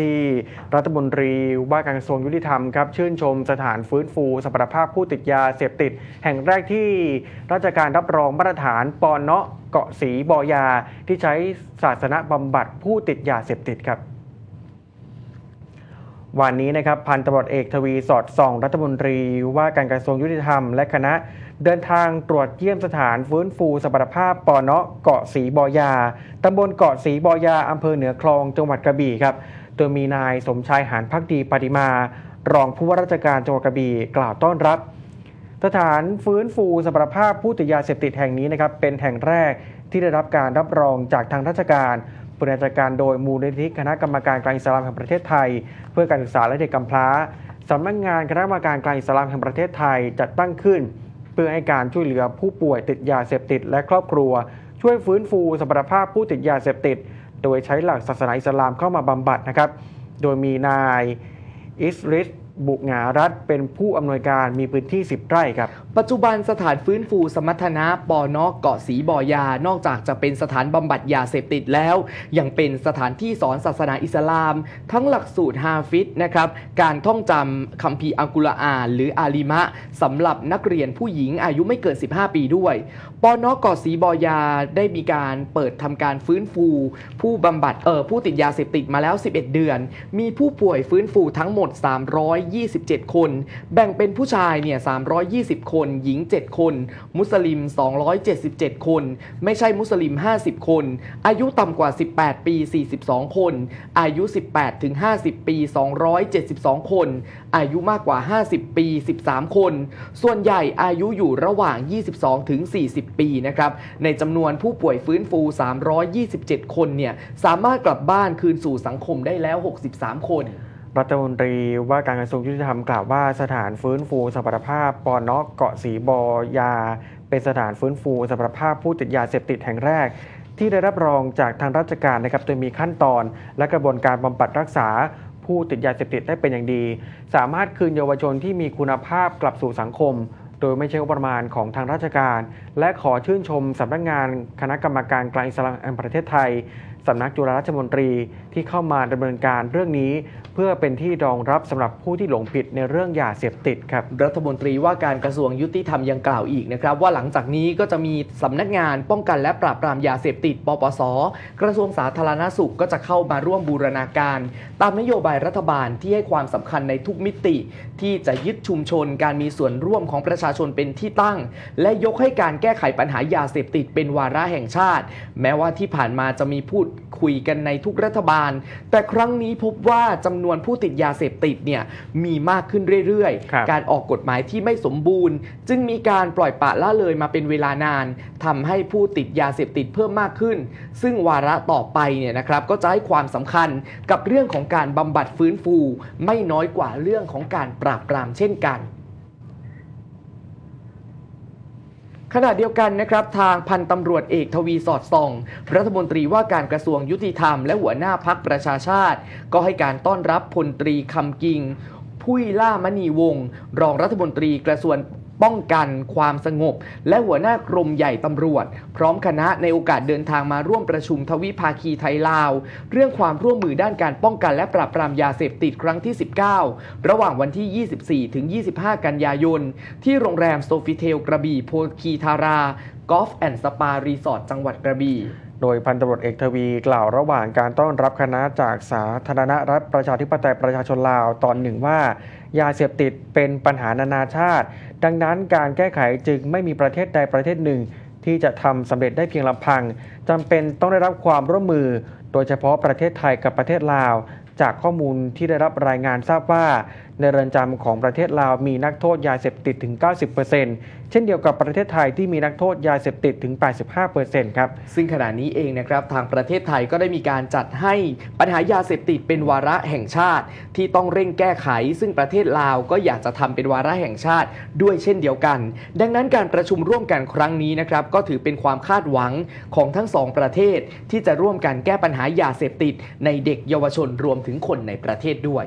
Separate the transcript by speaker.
Speaker 1: ที่รัฐมนตรีว่าการกระทรวงยุติธรรมครับชื่นชมสถานฟื้นฟูสมรรถภาพผู้ติดยาเสพติด แห่งแรกที่ราชการรับรองมาตรฐานปอนเนาะเกาะสีบอยาที่ใช้ศาสนบำบัดผู้ติดยาเสพติดครับวันนี้นะครับพันตำรวจเอกทวีสอดส่อง รัฐมนตรีว่าการกระทรวงยุติธรรม และคณะเดินทางตรวจเยี่ยมสถานฟื้นฟูสมรรถภาพปอนเนาะเกาะสีบอยาตำบลเกาะสีบอยาอำเภอเหนือคลองจังหวัดกระบี่ครับ ดยมีนายสมชายหานพักดีปฏิมา รองผู้ว่าราชการจังหวัดกระบี่กล่าวต้อนรับ สถานฟื้นฟูสมรรถภาพผู้ติดยาเสพติดแห่งนี้นะครับเป็นแห่งแรกที่ได้รับการรับรองจากทางราชการบริหารจัดการโดยมูลนิธิคณะกรรมการกลางอิสลามแห่งประเทศไทย เพื่อการศึกษาและเด็กกำพร้าสำนักงานคณะกรรมการกลางอิสลามแห่งประเทศไทยจัดตั้งขึ้น เพื่อให้การช่วยเหลือผู้ป่วยติดยาเสพติด และครอบครัว ช่วยฟื้นฟูสมรรถภาพผู้ติดยาเสพติด โดยใช้หลักศาสนาอิสลามเข้ามาบำบัดนะครับ โดยมีนายอิสริส บุหงารัฐเป็นผู้อำนวยการมีพื้นที่ 10 ไร่ครับ
Speaker 2: ปัจจุบันสถานฟื้นฟูสมรรถนะปอนอกเกาะสีบอยา นอกจากจะเป็นสถานบำบัดยาเสพติดแล้ว ยังเป็นสถานที่สอนศาสนาอิสลาม ทั้งหลักสูตรฮาฟิดนะครับ การท่องจำคัมภีร์อัลกุรอาน หรืออาลิมะสำหรับนักเรียนผู้หญิงอายุไม่เกิน 15 ปีด้วยปอนอกเกาะสีบอยาได้มีการเปิดทำการฟื้นฟู ผู้บำบัดเออผู้ติดยาเสพติดมาแล้ว 11 เดือน มีผู้ป่วยฟื้นฟูทั้งหมด27 คน แบ่งเป็นผู้ชายเนี่ย320 คน หญิง 7 คน มุสลิม 277 คน ไม่ใช่มุสลิม 50 คน อายุต่ำกว่า 18 ปี 42 คน อายุ 18 ถึง 50 ปี 272 คน อายุมากกว่า 50 ปี 13 คน ส่วนใหญ่อายุอยู่ระหว่าง 22 ถึง 40 ปีนะครับ ในจำนวนผู้ป่วยฟื้นฟู 327 คนเนี่ย สามารถกลับบ้านคืนสู่สังคมได้แล้ว 63 คน
Speaker 1: รัฐมนตรีว่าการกระทรวงยุติธรรมกล่าวว่าสถานฟื้นฟูสมรรถภาพปอนเนาะเกาะสีบอยา เป็นสถานฟื้นฟูสมรรถภาพผู้ติดยาเสพติดแห่งแรก ที่ได้รับรองจากทางราชการนะครับโดยมีขั้นตอน และกระบวนการบำบัดรักษาผู้ติดยาเสพติดได้เป็นอย่างดี สามารถคืนเยาวชนที่มีคุณภาพกลับสู่สังคม โดยไม่ใช่งบประมาณของทางราชการ และขอชื่นชมสำนักงานคณะกรรมการกลางอิสลามแห่งประเทศไทย สำนักจุฬาราชมนตรีที่เข้ามาดำเนินการเรื่องนี้ เพื่อเป็นที่รองรับสำหรับผู้ที่หลงผิดในเรื่องยาเสพติดครับ
Speaker 2: รัฐมนตรีว่าการกระทรวงยุติธรรมยังกล่าวอีกนะครับ ว่าหลังจากนี้ก็จะมีสำนักงานป้องกันและปราบปรามยาเสพติด ปปส กระทรวงสาธารณสุขก็จะเข้ามาร่วมบูรณาการ ตามนโยบายรัฐบาลที่ให้ความสำคัญในทุกมิติ ที่จะยึดชุมชนการมีส่วนร่วมของประชาชนเป็นที่ตั้ง และยกให้การแก้ไขปัญหายาเสพติดเป็นวาระแห่งชาติ แม้ว่าที่ผ่านมาจะมีพูดคุยกันในทุกรัฐบาล แต่ครั้งนี้พบว่าจำนวนผู้ติดยาเสพติดเนี่ยมีมากขึ้นเรื่อย
Speaker 1: ครับ
Speaker 2: ๆการออกกฎหมายที่ไม่สมบูรณ์ จึงมีการปล่อยปละละเลยมาเป็นเวลานานทำให้ผู้ติดยาเสพติดเพิ่มมากขึ้น ซึ่งวาระต่อไปเนี่ยนะครับก็จะให้ความสำคัญกับเรื่องของการบำบัดฟื้นฟู ไม่น้อยกว่าเรื่องของการปราบปรามเช่นกัน ขณะเดียวกันนะครับทางพันตำรวจเอกทวีสอดส่อง รัฐมนตรีว่าการกระทรวงยุติธรรมและหัวหน้าพักประชาชาติ ก็ให้การต้อนรับพลตรีคำกิง พุยล่ามณีวงศ์รองรัฐมนตรีกระทรวง ป้องกันความสงบ และหัวหน้ากรมใหญ่ตำรวจ พร้อมคณะในโอกาสเดินทางมาร่วมประชุมทวิภาคีไทยลาว เรื่องความร่วมมือด้านการป้องกันและปราบปรามยาเสพติดครั้งที่ 19 ระหว่างวันที่ 24 ถึง 25 กันยายน ที่โรงแรมโซฟิเทลกระบี่โพคีทารากอล์ฟแอนด์สปารีสอร์ทจังหวัดกระบี่
Speaker 1: โดยพันตำรวจเอกทวีกล่าวระหว่างการต้อนรับคณะจากสาธารณรัฐประชาธิปไตยประชาชนลาวตอนหนึ่งว่า ยาเสพติดเป็นปัญหานานาชาติ ดังนั้นการแก้ไขจึงไม่มีประเทศใดประเทศหนึ่ง ที่จะทำสำเร็จได้เพียงลำพังจำเป็นต้องได้รับความร่วมมือ โดยเฉพาะประเทศไทยกับประเทศลาว จากข้อมูลที่ได้รับรายงานทราบว่า ในเรือนจำของประเทศลาวมีนักโทษยาเสพติดถึง 90%เช่นเดียวกับประเทศไทยที่มีนักโทษยาเสพติดถึง 85%ครับ
Speaker 2: ซึ่งขณะนี้เองนะครับทางประเทศไทยก็ได้มีการจัดให้ปัญหายาเสพติดเป็นวาระแห่งชาติ ที่ต้องเร่งแก้ไข ซึ่งประเทศลาวก็อยากจะทำเป็นวาระแห่งชาติด้วยเช่นเดียวกัน ดังนั้นการประชุมร่วมกันครั้งนี้นะครับก็ถือเป็นความคาดหวังของทั้งสองประเทศที่จะร่วมกันแก้ปัญหายาเสพติดในเด็กเยาวชนรวมถึงคนในประเทศด้วย